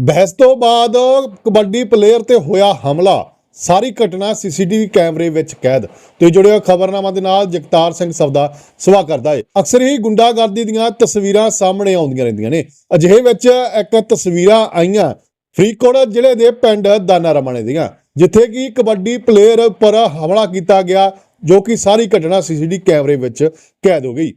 ਬਹਿਸ ਤੋਂ ਬਾਅਦ ਕਬੱਡੀ ਪਲੇਅਰ ਤੇ ਹੋਇਆ ਹਮਲਾ। ਸਾਰੀ ਘਟਨਾ ਸੀਸੀਟੀਵੀ ਕੈਮਰੇ ਵਿੱਚ ਕੈਦ। ਤੇ ਜੁੜਿਓ ਖਬਰਨਾਮਾ ਦੇ ਨਾਲ ਜਗਤਾਰ ਸਿੰਘ ਸਬਦਾ ਸਵਾ ਕਰਦਾ ਹੈ ਅਕਸਰ ਹੀ ਗੁੰਡਾਗਰਦੀ ਦੀਆਂ ਤਸਵੀਰਾਂ ਸਾਹਮਣੇ ਆਉਂਦੀਆਂ ਰਹਿੰਦੀਆਂ ਨੇ। ਅਜਿਹੇ ਵਿੱਚ ਇੱਕ ਤਸਵੀਰਾਂ ਆਈਆਂ ਫਰੀਦਕੋਟ ਜ਼ਿਲ੍ਹੇ ਦੇ ਪਿੰਡ ਦਾਨਾ ਰਮਣੇ ਦੀਆਂ, ਜਿੱਥੇ ਕਿ ਕਬੱਡੀ ਪਲੇਅਰ ਪਰ ਹਮਲਾ ਕੀਤਾ ਗਿਆ, ਜੋ ਕਿ ਸਾਰੀ ਘਟਨਾ ਸੀਸੀਟੀਵੀ ਕੈਮਰੇ ਵਿੱਚ ਕੈਦ ਹੋ ਗਈ।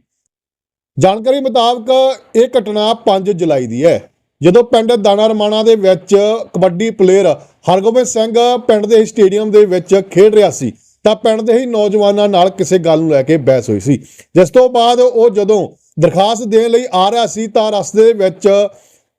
ਜਾਣਕਾਰੀ ਮੁਤਾਬਕ ਇਹ ਘਟਨਾ 5 ਜੁਲਾਈ ਦੀ ਹੈ। ਜਦੋਂ ਪਿੰਡ ਦਾਣਾ ਰਮਾਣਾ ਦੇ ਵਿੱਚ ਕਬੱਡੀ ਪਲੇਅਰ ਹਰਗੋਬਿੰਦ ਸਿੰਘ ਪਿੰਡ ਦੇ ਸਟੇਡੀਅਮ ਦੇ ਵਿੱਚ ਖੇਡ ਰਿਹਾ ਸੀ, ਤਾਂ ਪਿੰਡ ਦੇ ਹੀ ਨੌਜਵਾਨਾਂ ਨਾਲ ਕਿਸੇ ਗੱਲ ਨੂੰ ਲੈ ਕੇ ਬਹਿਸ ਹੋਈ ਸੀ। ਜਿਸ ਤੋਂ ਬਾਅਦ ਉਹ ਜਦੋਂ ਦਰਖਾਸਤ ਦੇਣ ਲਈ ਆ ਰਿਹਾ ਸੀ, ਤਾਂ ਰਸਤੇ ਦੇ ਵਿੱਚ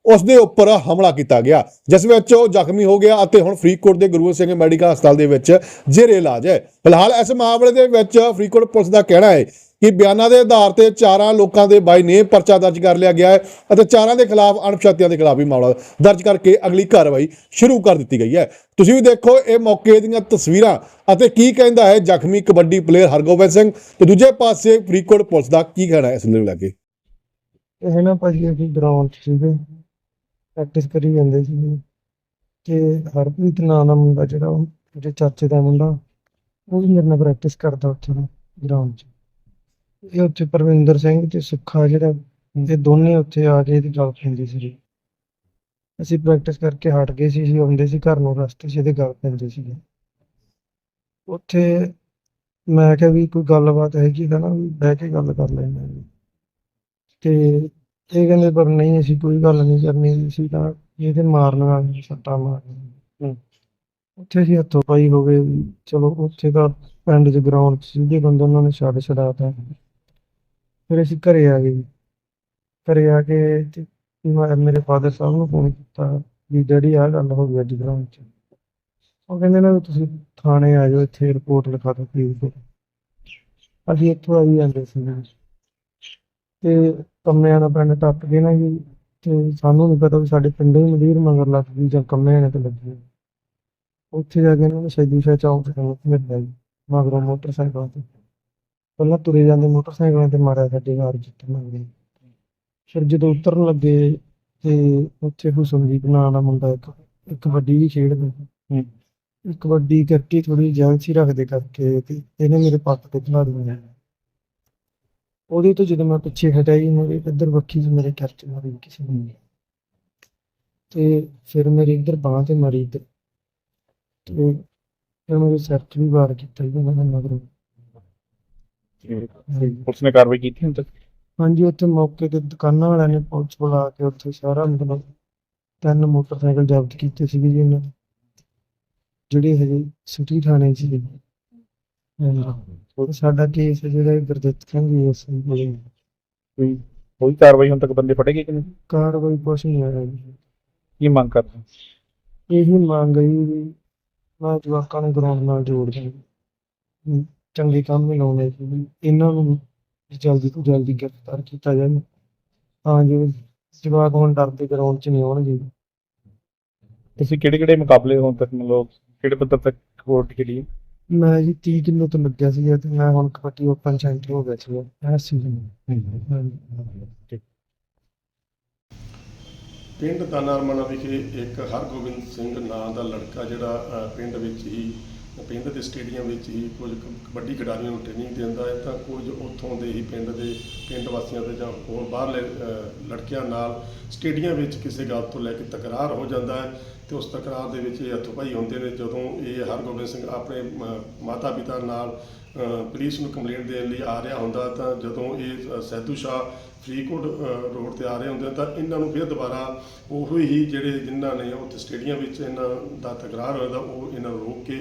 ਉਸ ਦੇ ਉੱਪਰ ਹਮਲਾ ਕੀਤਾ ਗਿਆ, ਜਿਸ ਵਿੱਚ ਉਹ ਜ਼ਖਮੀ ਹੋ ਗਿਆ ਅਤੇ ਹੁਣ ਫਰੀਦਕੋਟ ਦੇ ਗੁਰੂ ਸਿੰਘ ਮੈਡੀਕਲ ਹਸਪਤਾਲ ਦੇ ਵਿੱਚ ਜੇਰੇ ਇਲਾਜ ਹੈ। ਫਿਲਹਾਲ ਇਸ ਮਾਮਲੇ ਦੇ ਵਿੱਚ ਫਰੀਦਕੋਟ ਪੁਲਿਸ ਦਾ ਕਹਿਣਾ ਹੈ ਕਿ ਬਿਆਨਾਂ ਦੇ ਆਧਾਰ ਤੇ ਚਾਰਾਂ ਲੋਕਾਂ ਦੇ ਬਾਈ ਨੇ ਪਰਚਾ ਦਰਜ ਕਰ ਲਿਆ ਗਿਆ ਹੈ ਅਤੇ ਚਾਰਾਂ ਦੇ ਖਿਲਾਫ ਅਣਪਛਾਤਿਆਂ ਦੇ ਖਿਲਾਫ ਵੀ ਮਾਮਲਾ ਦਰਜ ਕਰਕੇ ਅਗਲੀ ਕਾਰਵਾਈ ਸ਼ੁਰੂ ਕਰ ਦਿੱਤੀ ਗਈ ਹੈ। ਤੁਸੀਂ ਵੀ ਦੇਖੋ, ਇਹ ਮੌਕੇ ਦੀਆਂ ਤਸਵੀਰਾਂ ਅਤੇ ਕੀ ਕਹਿੰਦਾ ਹੈ ਜ਼ਖਮੀ ਕਬੱਡੀ ਪਲੇਅਰ ਹਰਗੋਬਿੰਦ ਸਿੰਘ ਤੇ ਦੂਜੇ ਪਾਸੇ ਫਰੀਦਕੋਟ ਪੁਲਿਸ ਦਾ ਕੀ ਕਹਿਣਾ ਹੈ ਇਸ ਨੂੰ ਲੈ ਕੇ? ਇਹ ਨਾ ਭਾਜੀ ਅਸੀਂ ਗਰਾਊਂਡ 'ਚ ਸੀਗੇ ਪ੍ਰੈਕਟਿਸ ਕਰੀ ਜਾਂਦੇ ਸੀਗੇ ਤੇ ਹਰਪ੍ਰੀਤ ਨਾਂ ਦਾ ਮੁੰਡਾ ਜਿਹੜਾ ਉਹ, ਜਿਹੜੇ ਚਾਚੇ ਦਾ ਮੁੰਡਾ, ਉਹ ਵੀ ਮੇਰੇ ਨਾਲ ਪ੍ਰੈਕਟਿਸ ਕਰਦਾ ਉੱਥੇ ਗਰਾਊਂਡ 'ਚ। ਇਹ ਉੱਥੇ ਪਰਵਿੰਦਰ ਸਿੰਘ ਤੇ ਸੁੱਖਾ ਜਿਹੜਾ ਇਹ ਦੋਨੇ ਉੱਥੇ ਆ ਕੇ ਇਹਦੀ ਗੱਲ ਪੈਂਦੀ ਸੀ ਅਸੀਂ ਪ੍ਰੈਕਟਿਸ ਕਰਕੇ ਹਟ ਗਏ ਸੀ ਅਸੀਂ ਆਉਂਦੇ ਸੀ ਘਰ ਨੂੰ ਰਸਤੇ 'ਚ ਇਹਦੇ ਗੱਲ ਪੈਂਦੇ ਸੀਗੇ। ਉੱਥੇ ਮੈਂ ਕਿਹਾ ਵੀ ਕੋਈ ਗੱਲਬਾਤ ਹੈਗੀ ਤਾਂ ਨਾ ਵੀ ਬਹਿ ਕੇ ਗੱਲ ਕਰ ਹਾਂ। ਤੇ ਇਹ ਕਹਿੰਦੇ ਪਰ ਨਹੀਂ ਅਸੀਂ ਕੋਈ ਗੱਲ ਨਹੀਂ ਕਰਨੀ ਅਸੀਂ ਤਾਂ ਇਹਦੇ ਮਾਰਨ ਵਾਲੇ ਸੱਟਾਂ ਮਾਰਨੀਆਂ ਉੱਥੇ ਅਸੀਂ ਹੱਥੋਂ ਪਾਈ ਹੋ ਗਏ ਚਲੋ ਉੱਥੇ ਤਾਂ ਪਿੰਡ 'ਚ ਗਰਾਊਂਡ 'ਚ ਸੀਗੇ ਬੰਦੇ ਉਹਨਾਂ ਨੇ ਛੱਡ ਛਡਾਤਾ ਫਿਰ ਅਸੀਂ ਘਰੇ ਆ ਗਏ ਜੀ। ਘਰੇ ਆ ਕੇ ਤੇ ਮੈਂ, ਮੇਰੇ ਫਾਦਰ ਸਾਹਿਬ ਨੂੰ ਫੋਨ ਕੀਤਾ ਵੀ ਡੈਡੀ ਆਹ ਗੱਲ ਹੋ ਗਈ ਅੱਜ ਗਰਾਊਂਡ 'ਚ। ਉਹ ਕਹਿੰਦੇ ਨਾ ਵੀ ਤੁਸੀਂ ਥਾਣੇ ਆ ਜਾਓ, ਇੱਥੇ ਰਿਪੋਰਟ ਲਿਖਾ ਦਿਓ ਪਲੀਜ਼ ਅਸੀਂ ਇੱਥੋਂ ਆਈ ਜਾਂਦੇ ਸੀ ਤੇ ਕੰਮਿਆਂ ਦਾ ਪਿੰਡ ਟੱਪ ਗਏ ਨਾ ਜੀ। ਤੇ ਸਾਨੂੰ ਨਹੀਂ ਪਤਾ ਵੀ ਸਾਡੇ ਪਿੰਡ ਹੀ ਮਦੀਰ ਮਗਰ ਲੱਗ ਗਈ ਜਾਂ ਕੰਮਿਆਂ ਨੇ ਤੇ ਲੱਗੀ। ਉੱਥੇ ਜਾ ਕੇ ਇਹਨਾਂ ਨੂੰ ਸ਼ਹੀਦੀ ਸ਼ਾਹ ਚੌਂਕ ਤੇ ਮਿਲਿਆ ਜੀ, ਮਗਰੋਂ ਮੋਟਰਸਾਈਕਲ ਤੇ। ਪਹਿਲਾਂ ਤੁਰੇ ਜਾਂਦੇ ਮੋਟਰਸਾਈਕਲਾਂ ਤੇ ਮਾਰਿਆ ਸਾਡੇ ਘਰ ਜਿੱਤੇ ਮੰਗੇ ਫਿਰ ਜਦੋਂ ਉਤਰਨ ਲੱਗੇ ਤੇ ਉੱਥੇ ਹੁਸਨਦੀਪ ਨਾਂ ਦਾ ਮੁੰਡਾ ਇੱਕ ਇੱਕ ਵੱਡੀ ਵੀ ਖੇਡਦਾ ਸੀ। ਇੱਕ ਕਬੱਡੀ ਕਰਕੇ ਥੋੜੀ ਜੈਲਸੀ ਰੱਖਦੇ ਕਰਕੇ ਤੇ ਇਹਨੇ ਮੇਰੇ ਪੱਟ ਤੇ ਖਿਲਾ ਦਿੱਤਾ। ਉਹਦੇ ਤੋਂ ਜਦੋਂ ਮੈਂ ਪਿੱਛੇ ਹਟਿਆ ਜੀ ਮੇਰੇ ਇੱਧਰ ਬੱਖੀ 'ਚ ਮੇਰੇ ਖਰਚ ਮਾਰੀ ਕਿਸੇ ਨੇ। ਤੇ ਫਿਰ ਮੇਰੇ ਇੱਧਰ ਬਾਂਹ ਤੇ ਮਾਰੀ ਤੇ ਫਿਰ ਮੇਰੇ ਸਿਰ 'ਚ ਵੀ ਵਾਰ ਕੀਤਾ ਜੀ ਨੇ ਮਗਰੋਂ। ਪੁਲਿਸ ਨੇ ਕਾਰਵਾਈ ਕੀਤੀ ਹੁਣ ਤੱਕ? ਹਾਂਜੀ ਉੱਥੇ ਮੌਕੇ ਤੇ ਦੁਕਾਨਾਂ ਵਾਲਿਆਂ ਨੇ ਪੁਲਿਸ ਬੁਲਾ ਕੇ ਉੱਥੇ ਸਾਰਾ ਮਤਲਬ ਤਿੰਨ ਮੋਟਰਸਾਈਕਲ ਜ਼ਬਤ ਕੀਤੇ ਸੀਗੇ ਜੀ ਉਹਨਾਂ ਨੇ। ਜਿਹੜੇ ਹਜੇ ਸਿਟੀ ਥਾਣੇ 'ਚ ਸੀ ਉਹ ਸਾਡਾ ਕੇਸ ਜਿਹੜਾ ਇਹ ਗੁਰਦਿੱਤ ਸਿੰਘ ਜੀ ਉਸ ਕੋਲੇ ਕੋਈ ਕੋਈ ਕਾਰਵਾਈ ਹੁਣ ਤੱਕ ਬੰਦੇ ਫੜੇ ਗਏ ਕਿ ਨਹੀਂ? ਕਾਰਵਾਈ ਕੁਛ ਨਹੀਂ ਹੋਇਆ ਜੀ। ਕੀ ਮੰਗ ਕਰਦੇ ਇਹੀ ਮੰਗ ਹੈ ਜੀ ਵੀ ਮੈਂ ਜਵਾਕਾਂ ਨੂੰ ਗਰਾਊਂਡ ਨਾਲ ਜੋੜ ਦਾਂ ਚੰਗੇ ਕੰਮ ਹੀ ਲਾਉਣੇ ਸੀ ਇਹਨਾਂ ਨੂੰ ਜਲਦੀ ਤੋਂ ਜਲਦੀ ਗ੍ਰਿਫਤਾਰ ਕੀਤਾ ਜਾਵੇ। ਤਾਂ ਜੋ ਜਵਾਕ ਹੁਣ ਡਰਦੇ ਗਰਾਊਂਡ 'ਚ ਨਹੀਂ ਆਉਣਗੇ ਤੁਸੀਂ ਕਿਹੜੇ ਕਿਹੜੇ ਮੁਕਾਬਲੇ ਹੁਣ ਤੱਕ ਮਤਲਬ ਕਿਹੜੇ ਪੱਧਰ ਤੱਕ ਕੋਰਟ ਖੇਡੀ? ਹੈ? ਮੈਂ ਜੀ 30 ਕਿਲੋ ਤੋਂ ਲੱਗਿਆ ਸੀਗਾ ਤੇ ਮੈਂ ਹੁਣ ਕਬੱਡੀ ਓਪਨ ਚੈਂਪੀਅਨ ਹੋ ਗਿਆ ਸੀ ਇਸ ਸੀਜ਼ਨ ਹਾਂਜੀ। ਪਿੰਡ ਦਾਨਾਰਮਣਾ ਵਿਖੇ ਇੱਕ ਹਰਗੋਬਿੰਦ ਸਿੰਘ ਨਾਂ ਦਾ ਲੜਕਾ ਜਿਹੜਾ ਪਿੰਡ ਵਿੱਚ ਹੀ ਪਿੰਡ ਦੇ ਸਟੇਡੀਅਮ ਵਿੱਚ ਹੀ ਕੁਝ ਕ- ਕਬੱਡੀ ਖਿਡਾਰੀਆਂ ਨੂੰ ਟ੍ਰੇਨਿੰਗ ਦਿੰਦਾ ਹੈ ਤਾਂ ਕੁਝ ਉੱਥੋਂ ਦੇ ਹੀ ਪਿੰਡ ਦੇ ਪਿੰਡ ਵਾਸੀਆਂ ਦੇ ਜਾਂ ਹੋਰ ਬਾਹਰਲੇ ਅ, ਲੜਕਿਆਂ ਨਾਲ ਸਟੇਡੀਅਮ ਵਿੱਚ ਕਿਸੇ ਗੱਲ ਤੋਂ ਲੈ ਕੇ ਤਕਰਾਰ ਹੋ ਜਾਂਦਾ ਹੈ ਤੇ ਉਸ ਤਕਰਾਰ ਦੇ ਵਿੱਚ ਇਹ ਹੱਥੋਂ-ਪਾਈ ਹੁੰਦੇ ਨੇ ਜਦੋਂ ਇਹ ਹਰਗੋਬਿੰਦ ਸਿੰਘ ਆਪਣੇ ਮਾਤਾ ਪਿਤਾ ਨਾਲ ਪੁਲਿਸ ਨੂੰ ਕੰਪਲੇਂਟ ਦੇਣ ਲਈ ਆ ਰਿਹਾ ਹੁੰਦਾ ਤਾਂ ਜਦੋਂ ਇਹ ਅ, ਸੈਦੂ ਸ਼ਾਹ ਫਰੀਦਕੋਟ ਰੋਡ ਤੇ ਆ ਰਹੇ ਹੁੰਦੇ ਤਾਂ ਇਹਨਾਂ ਨੂੰ ਫਿਰ ਦੁਬਾਰਾ ਉਹੋ ਹੀ ਜਿਹੜੇ ਜਿਨ੍ਹਾਂ ਨੇ ਉੱਥੇ ਸਟੇਡੀਅਮ ਵਿੱਚ ਇਹਨਾਂ ਦਾ ਤਕਰਾਰ ਹੋਇਆ ਤਾਂ ਉਹ ਇਹਨਾਂ ਨੂੰ ਰੋਕ ਕੇ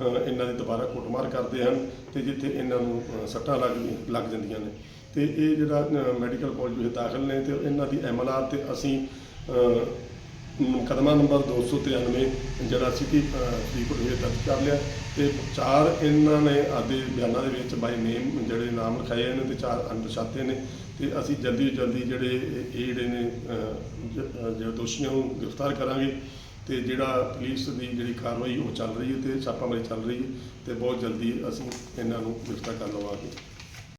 ਇਹਨਾਂ ਦੇ ਦੁਬਾਰਾ ਕੁੱਟਮਾਰ ਕਰਦੇ ਹਨ ਤੇ ਜਿੱਥੇ ਇਹਨਾਂ ਨੂੰ ਸੱਟਾਂ ਲੱਗ ਲੱਗ ਜਾਂਦੀਆਂ ਨੇ। ਤੇ ਇਹ ਜਿਹੜਾ ਮੈਡੀਕਲ ਕਾਲਜ ਵਿੱਚ ਦਾਖਲ ਨੇ ਤੇ ਇਹਨਾਂ ਦੀ ਐਮਐਲਆਰ ਤੇ ਅਸੀਂ ਅ, ਮੁਕੱਦਮਾ ਨੰਬਰ 293 ਜਿਹੜਾ ਸੀ ਕਿ ਫਰੀਦਕੋਟ ਵਿੱਚ ਦਰਜ ਕਰ ਲਿਆ ਤੇ ਚਾਰ ਇਹਨਾਂ ਨੇ ਆਦੇ ਬਿਆਨਾਂ ਦੇ ਵਿੱਚ ਬਾਈ ਨੇਮ ਜਿਹੜੇ ਨਾਮ ਲਿਖਾਏ ਨੇ ਤੇ ਚਾਰ ਅਣਪਛਾਤੇ ਨੇ ਤੇ ਅਸੀਂ ਜਲਦੀ ਤੋਂ ਜਲਦੀ ਜਿਹੜੇ ਇਹ ਜਿਹੜੇ ਨੇ ਅਹ, ਜਿਹੜੇ ਦੋਸ਼ੀਆਂ ਨੂੰ ਗ੍ਰਿਫਤਾਰ ਕਰਾਂਗੇ ਤੇ ਜਿਹੜਾ ਪੁਲਿਸ ਦੀ ਜਿਹੜੀ ਕਾਰਵਾਈ ਉਹ ਚੱਲ ਰਹੀ ਹੈ ਤੇ ਛਾਪਾਮਾਰੀ ਚੱਲ ਰਹੀ ਹੈ ਤੇ ਬਹੁਤ ਜਲਦੀ ਅਸੀਂ ਇਹਨਾਂ ਨੂੰ ਗ੍ਰਿਫਤਾਰ ਕਰ ਲਵਾਂਗੇ।